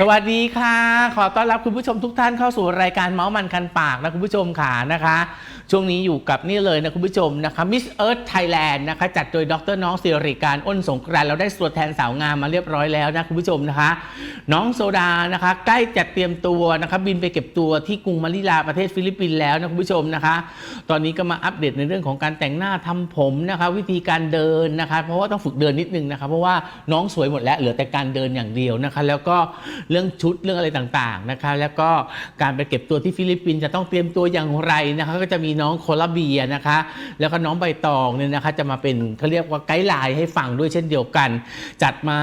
สวัสดีค่ะ ขอต้อนรับคุณผู้ชมทุกท่านเข้าสู่รายการเมาส์มันคันปากนะคุณผู้ชมขานะคะ ช่วงนี้อยู่กับนี่เลยนะคุณผู้ชมนะคะมิสเอิร์ธไทยแลนด์นะคะจัดโดยดรน้องสิริการอ้นสงกรานเราได้ตัวแทนสาวงามมาเรียบร้อยแล้วนะคุณผู้ชมนะคะ น้องโซดานะคะ ใกล้จัดเตรียมตัวนะคะบินไปเก็บตัวที่กรุงมะนิลาประเทศฟิลิปปินส์แล้วนะคุณผู้ชมนะคะ ตอนนี้ก็มาอัปเดตในเรื่องของการแต่งหน้าทำผมนะคะ วิธีการเดินนะคะ เพราะว่าต้องฝึกเดินนิดนึงนะคะเพราะว่าน้องสวยหมดแล้วเหลือแต่การเดินอย่างเดียวนะคะ แล้วก็เรื่องชุดเรื่องอะไรต่างๆนะคะ แล้วก็การไปเก็บตัวที่ฟิลิปปินส์จะต้องเตรียมตัวอย่างไรนะคะก็จะมีน้องโคลาเบียนะคะ แล้วก็น้องใบตองเนี่ยนะคะ จะมาเป็นเขาเรียกว่าไกด์ไลน์ให้ฟังด้วยเช่นเดียวกัน จัดมา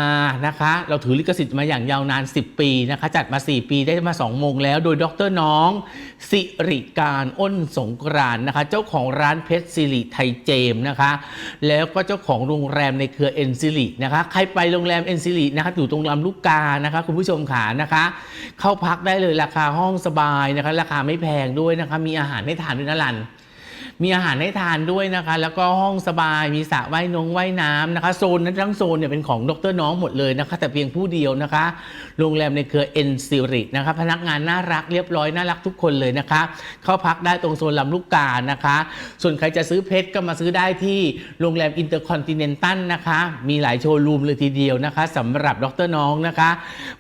นะคะ เราถือลิขสิทธิ์มาอย่างยาวนาน 10 ปีนะคะ จัดมา 4 ปีได้มา2โมงแล้ว โดยดรน้องสิริการอ้นสงกรานนะคะ เจ้าของร้านเพชรสิริไทยเจมส์นะคะ แล้วก็เจ้าของโรงแรมในเครือเอ็นซิลินะคะ ใครไปโรงแรมเอ็นซิลินะคะอยู่ตรงลำลูกกานะคะ คุณผู้ชมขานะคะ เข้าพักได้เลยราคาห้องสบายนะคะ ราคาไม่แพงด้วยนะคะ มีอาหารให้ทานด้วยนะลัน มีอาหารให้ทานด้วยนะคะ แล้วก็ห้องสบายมีสระว่ายนงว่ายน้ำนะคะโซนนั้นทั้งโซนเนี่ยเป็นของดรน้องหมดเลยนะคะ แต่เพียงผู้เดียวนะคะ โรงแรมในเครือเอ็นซิรินะคะ พนักงานน่ารักเรียบร้อยน่ารักทุกคนเลยนะคะ เข้าพักได้ตรงโซนลำลูกกานะคะ ส่วนใครจะซื้อเพชรก็มาซื้อได้ที่โรงแรมอินเตอร์คอนติเนนตัลนะคะ มีหลายโชว์รูมเลยทีเดียวนะคะสำหรับดรน้องนะคะ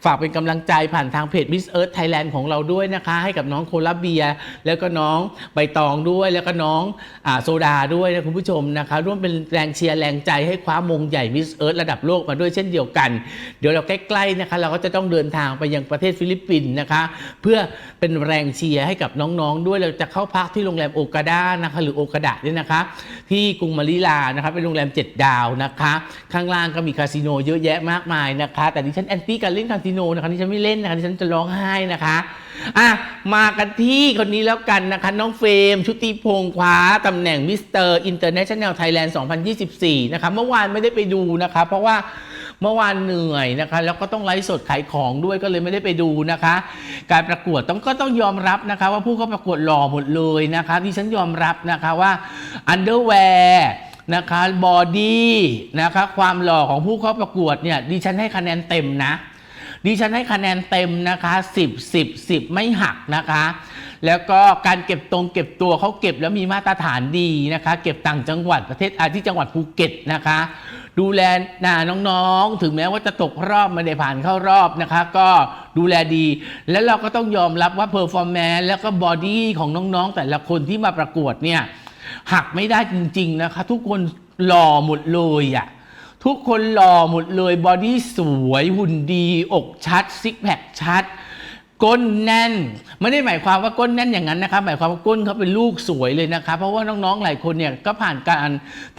ฝากเป็นกำลังใจผ่านทางเพจ Miss Earth Thailand ของเราด้วยนะคะ ให้กับน้องโคลาเบีย แล้วก็น้องใบตองด้วยแล้วก็น้องอโซดาด้วยนะคุณผู้ชมนะคะร่วมเป็นแรงเชียร์แรงใจให้คว้ามงใหญ่ Miss Earth ระดับโลกมาด้วยเช่นเดียวกัน เดี๋ยวเราใกล้ๆนะคะเราก็จะต้องเดินทางไปยังประเทศฟิลิปปินส์นะคะ เพื่อเป็นแรงเชียร์ให้กับน้องๆ ด้วยเราจะเข้าพักที่โรงแรมโอกาดานะคะหรือโอกาดะเนี่ยนะคะ ที่กรุงมะนิลานะคะเป็นโรงแรม 7 ดาวนะคะ ข้างล่างก็มีคาสิโนเยอะแยะมากมายนะคะ แต่ดิฉันแอนตี้การเล่นคาสิโนนะคะดิฉันไม่เล่นนะคะดิฉันจะร้องไห้นะคะอะมากันที่คนนี้แล้วกันนะคะ น้องเฟรมชุติพงษ์ควาตำแหน่งมิสเตอร์อินเตอร์เนชั่นแนลไทยแลนด์2024 นะคะเมื่อวานไม่ได้ไปดูนะคะเพราะว่าเมื่อวานเหนื่อยนะคะ แล้วก็ต้องไลฟ์สดขายของด้วยก็เลยไม่ได้ไปดูนะคะ การประกวดต้องก็ต้องยอมรับนะคะ ว่าผู้เข้าประกวดหล่อหมดเลยนะคะดิฉันยอมรับนะคะว่าอันเดอร์แวร์นะคะบอดี้นะคะความหล่อของผู้เข้าประกวดเนี่ยดิฉันให้คะแนนเต็มนะ ดิฉันให้คะแนนเต็มนะคะ 10 10 10 ไม่หักนะคะ แล้วก็การเก็บตรงเก็บตัวเขาเก็บแล้วมีมาตรฐานดีนะคะ เก็บต่างจังหวัดประเทศอาที่จังหวัดภูเก็ตนะคะ ดูแลนาน้องๆ ถึงแม้ว่าจะตกรอบไม่ได้ผ่านเข้ารอบนะคะ ก็ดูแลดี แล้วเราก็ต้องยอมรับว่าเพอร์ฟอร์แมนซ์แล้วก็บอดี้ของน้องๆ แต่ละคนที่มาประกวดเนี่ยหักไม่ได้จริง ๆนะคะ ทุกคนหล่อหมดเลยอะ่ะ ทุกคนหล่อหมดเลยบอดี้สวยหุ่นดี อกชัด ซิกแพคชัด ก้นแน่น ไม่ได้หมายความว่าก้นแน่นอย่างนั้นนะคะหมายความว่าก้นเขาเป็นลูกสวยเลยนะคะเพราะว่าน้องๆหลายคนเนี่ยก็ผ่านการ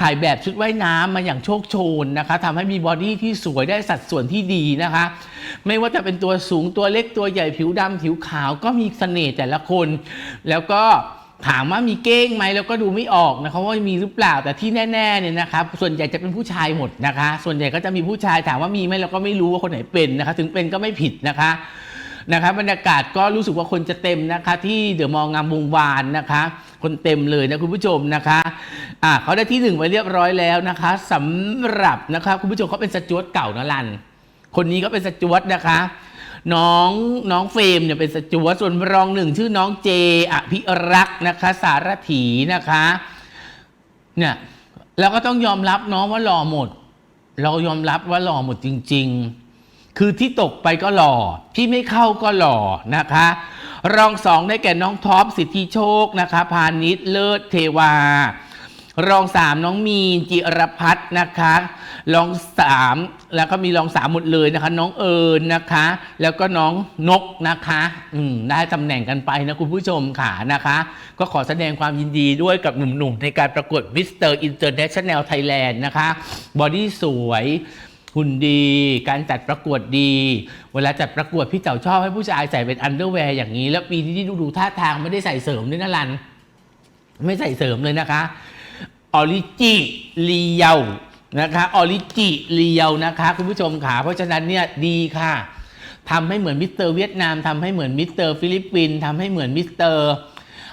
ถ่ายแบบชุดว่ายน้ำมาอย่างโชคโชนนะคะทำให้มีบอดี้ที่สวยได้สัดส่วนที่ดีนะคะ ไม่ว่าจะเป็นตัวสูงตัวเล็กตัวใหญ่ผิวดำผิวขาวก็มีเสน่ห์แต่ละคน แล้วก็ ถามว่ามีเก้งไหมแล้วก็ดูไม่ออกนะคะว่ามีหรือเปล่าแต่ที่แน่ๆเนี่ยนะครับส่วนใหญ่จะเป็นผู้ชายหมดนะคะ ส่วนใหญ่ก็จะมีผู้ชายถามว่ามีไหมเราก็ไม่รู้ว่าคนไหนเป็นนะคะ ถึงเป็นก็ไม่ผิดนะคะนะคะบบรรยากาศก็รู้สึกว่าคนจะเต็มนะคะ ที่เดอะมองงามวงวานนะคะ คนเต็มเลยนะคุณผู้ชมนะคะอ่าเขาได้ที่หนึ่งไปเรียบร้อยแล้วนะคะสำหรับนะคะคุณผู้ชมเขาเป็นสจวตเก่านะลัน คนนี้ก็เป็นสจวตนะคะ น้องน้องเฟรมเนี่ยเป็นสจวตส่วนรองหนึ่งชื่อน้องเจอภิรักษ์นะคะ สารถีนะคะเนี่ยเราก็ต้องยอมรับน้องว่าหล่อหมด เรายอมรับว่าหล่อหมดจริง ๆ คือที่ตกไปก็หล่อที่ไม่เข้าก็หล่อนะคะ รองสองได้แก่น้องท็อปสิทธิโชคนะคะ พาณิชย์เลิศเทวา รองสามน้องมีนจิรพัฒน์นะคะ รองสามแล้วก็มีรองสามหมดเลยนะคะ น้องเอิญนะคะ แล้วก็น้องนกนะคะอืมได้ตำแหน่งกันไปนะคุณผู้ชมค่ะนะคะ ก็ขอแสดงความยินดีด้วยกับหนุ่มๆ ในการประกวด Mr. International Thailand นด์นะคะ บอดี้สวยหุ่นดี การจัดประกวดดี เวลาจัดประกวดพี่เต๋าชอบให้ผู้ชายใส่เป็นอันเดอร์แวร์อย่างนี้ แล้วปีนี้ดูดูท่าทางไม่ได้ใส่เสริมด้วยนะรัน ไม่ใส่เสริมเลยนะคะ ออริจิเลียวนะคะออริจิเลียวนะคะคุณผู้ชมขาเพราะฉะนั้นเนี่ยดีค่ะทำให้เหมือนมิสเตอร์เวียดนามทำให้เหมือนมิสเตอร์ฟิลิปปินส์ทำให้เหมือนมิสเตอร์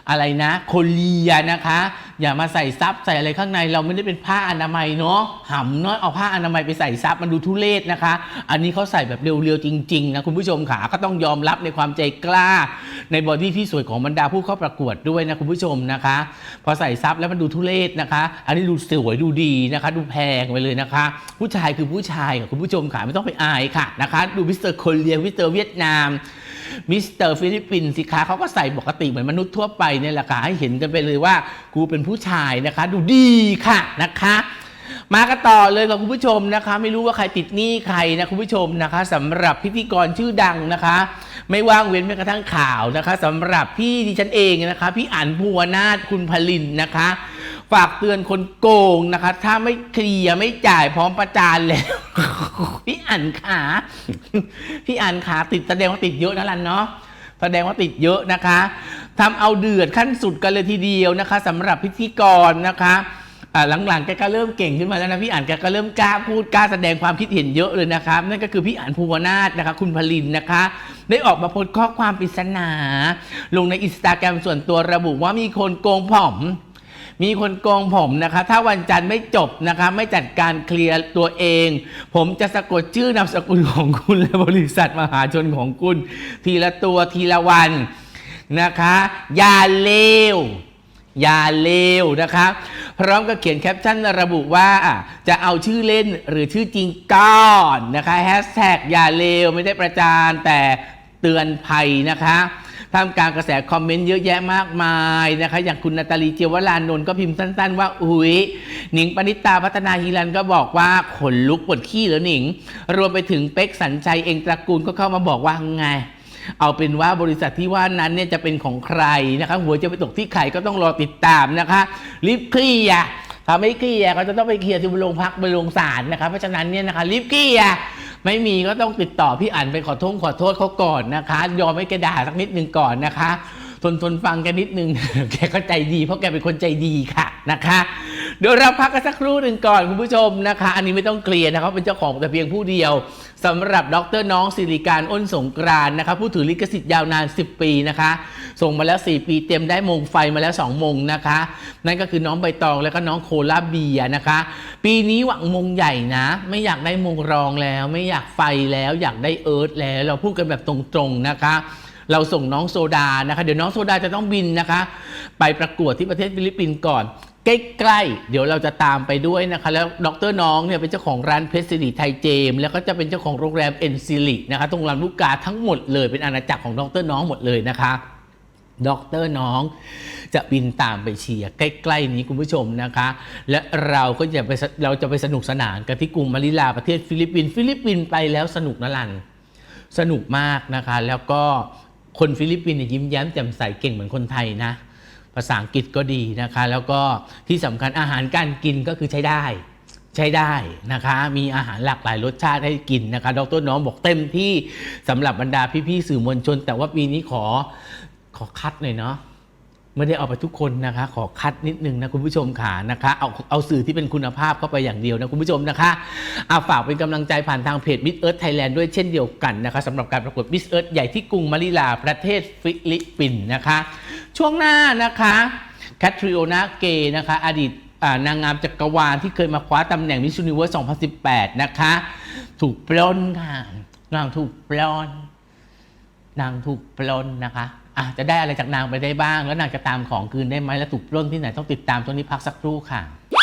อะไรนะโคเรียนะคะ อย่ามาใส่ซับใส่อะไรข้างในเราไม่ได้เป็นผ้าอนามัยเนาะหำเนาะเอาผ้าอนามัยไปใส่ซับมันดูทุเรศนะคะ อันนี้เขาใส่แบบเรียวๆจริงๆนะคุณผู้ชมขาก็ต้องยอมรับในความใจกล้า ในบอดี้ที่สวยของบรรดาผู้เข้าประกวดด้วยนะคุณผู้ชมนะคะ พอใส่ซับแล้วมันดูทุเรศนะคะ อันนี้ดูสวยดูดีนะคะ ดูแพงไปเลยนะคะ ผู้ชายคือผู้ชายค่ะคุณผู้ชมขาไม่ต้องไปอายค่ะนะคะ ดูมิสเตอร์โคเรียมิสเตอร์เวียดนาม มิสเตอร์ฟิลิปปินส์สิคะเขาก็ใส่ปกติเหมือนมนุษย์ทั่วไปเนี่ยแหละค่ะให้เห็นกันไปเลยว่ากูเป็นผู้ชายนะคะ ดูดีค่ะนะคะ มากันต่อเลยกับคุณผู้ชมนะคะ ไม่รู้ว่าใครติดหนี้ใครนะคุณผู้ชมนะคะสำหรับพิธีกรชื่อดังนะคะ ไม่ว่างเว้นแม้กระทั่งข่าวนะคะสำหรับพี่ดิฉันเองนะคะ พี่อั๋นภูวนาถคุณพลินนะคะ ฝากเตือนคนโกงนะคะ ถ้าไม่เคลียร์ไม่จ่ายพร้อมประจานแล้ว พี่อั๋นขา พี่อั๋นขาติดแสดงว่าติดเยอะนะลันเนาะแสดงว่าติดเยอะนะคะทำเอาเดือดขั้นสุดกันเลยทีเดียวนะคะสำหรับพิธีกรนะคะหลังๆแกก็เริ่มเก่งขึ้นมาแล้วนะพี่อ่านแกก็เริ่มกล้าพูดกล้าแสดงความคิดเห็นเยอะเลยนะครับนั่นก็คือพี่อ่านภูวนาถนะคะ คุณพลินนะคะ ได้ออกมาโพสต์ข้อความปริศนา ลงในอินสตาแกรมส่วนตัวระบุว่ามีคนโกงผอม มีคนโกงผมนะคะ ถ้าวันจันทร์ไม่จบนะคะ ไม่จัดการเคลียร์ตัวเอง ผมจะสะกดชื่อนามสกุลของคุณและบริษัทมหาชนของคุณ ทีละตัวทีละวันนะคะ อย่าเลวอย่าเลวนะคะ พร้อมกับเขียนแคปชั่นระบุว่าจะเอาชื่อเล่นหรือชื่อจริงก่อนนะคะแฮชแท็กอย่าเลวไม่ได้ประจานแต่เตือนภัยนะคะ ท่ามกลางกระแสคอมเมนต์เยอะแยะมากมายนะคะ อย่างคุณนาตาลีเจียวรานนท์ก็พิมพ์สั้น ๆ ว่า อุ๊ยหนิงปณิตาพัฒนาฮีรันก็บอกว่าขนลุกปวดขี้เหรอหนิง รวมไปถึงเป๊กสัญชัยเองตระกูลก็เข้ามาบอกว่าไงเอาเป็นว่าบริษัทที่ว่านั้นเนี่ยจะเป็นของใครนะคะหัวจะไปตกที่ใครก็ต้องรอติดตามนะคะ รีบเคลียร์ถ้าไม่เคลียร์ก็จะต้องไปเคลียร์ที่โรงพักไปโรงศาลนะคะเพราะฉะนั้นเนี่ยนะคะรีบเคลียร์ ไม่มีก็ต้องติดต่อพี่อั๋นไปขอโทษขอโทษเขาก่อนนะคะ ยอมให้แกด่าสักนิดนึงก่อนนะคะ ทนทนฟังแกนิดนึง แกก็ใจดีเพราะแกเป็นคนใจดีค่ะนะคะ เดี๋ยวเราพักกันสักครู่หนึ่งก่อนคุณผู้ชมนะคะ อันนี้ไม่ต้องเคลียร์นะคะเขาเป็นเจ้าของแต่เพียงผู้เดียวสำหรับดรน้องสิริการอ้นสงกรานนะคะผู้ถือลิขสิทธิ์ยาวนาน 10 ปีนะคะ ส่งมาแล้ว 4 ปีเต็มได้มงไฟมาแล้ว 2 มงนะคะ นั่นก็คือน้องใบตองแล้วก็น้องโคลาเบียนะคะ ปีนี้หวังมงใหญ่นะ ไม่อยากได้มงรองแล้ว ไม่อยากไฟแล้วอยากได้เอิร์ธแล้ว เราพูดกันแบบตรงๆนะคะเราส่งน้องโซดานะคะ เดี๋ยวน้องโซดาจะต้องบินนะคะ ไปประกวดที่ประเทศฟิลิปปินส์ก่อน ใกล้ๆ เดี๋ยวเราจะตามไปด้วยนะคะ แล้วดรน้องเนี่ยเป็นเจ้าของร้านเพชรสิริไทยเจมส์แล้วก็จะเป็นเจ้าของโรงแรมเอ็นซิลินะคะตรงลำลูกกาทั้งหมดเลยเป็นอาณาจักรของดรน้องหมดเลยนะคะดรน้องจะบินตามไปเชียร์ใกล้ ๆ นี้คุณผู้ชมนะคะ และเราก็จะไปเราจะไปสนุกสนานกันที่กรุงมะนิลาประเทศฟิลิปปินส์ฟิลิปปินส์ไปแล้วสนุกนะลัน สนุกมากนะคะ แล้วก็คนฟิลิปปินส์เนี่ยยิ้มแย้มแจ่มใสเก่งเหมือนคนไทยนะ ภาษาอังกฤษก็ดีนะคะ แล้วก็ที่สำคัญอาหารการกินก็คือใช้ได้ใช้ได้นะคะ มีอาหารหลากหลายรสชาติให้กินนะคะ ดรน้องบอกเต็มที่สำหรับบรรดาพี่ๆสื่อมวลชน แต่ว่าปีนี้ขอขอคัดหน่อยเนาะไม่ได้เอาไปทุกคนนะคะ ขอคัดนิดนึงนะคุณผู้ชมขานะคะ เอาเอาสื่อที่เป็นคุณภาพเข้าไปอย่างเดียวนะคุณผู้ชมนะคะเอาฝากเป็นกำลังใจผ่านทางเพจ Miss Earth Thailand ด้วยเช่นเดียวกันนะคะสำหรับการประกวด Miss Earth ใหญ่ที่กรุงมะนิลาประเทศฟิลิปปินส์นะคะ ช่วงหน้านะคะแคทริโอนาเกนะคะ อดีตนางงามจักรวาลที่เคยมาคว้าตำแหน่งมิสซูนิเวิร์ส2018 นะคะ ถูกปล้นค่ะนางถูกปล้นนางถูกปล้นนะคะอาจจะได้อะไรจากนางไปได้บ้าง แล้วนางจะตามของคืนได้ไหมแล้วถูกปล้นที่ไหนต้องติดตามช่วงนี้พักสักครู่ค่ะ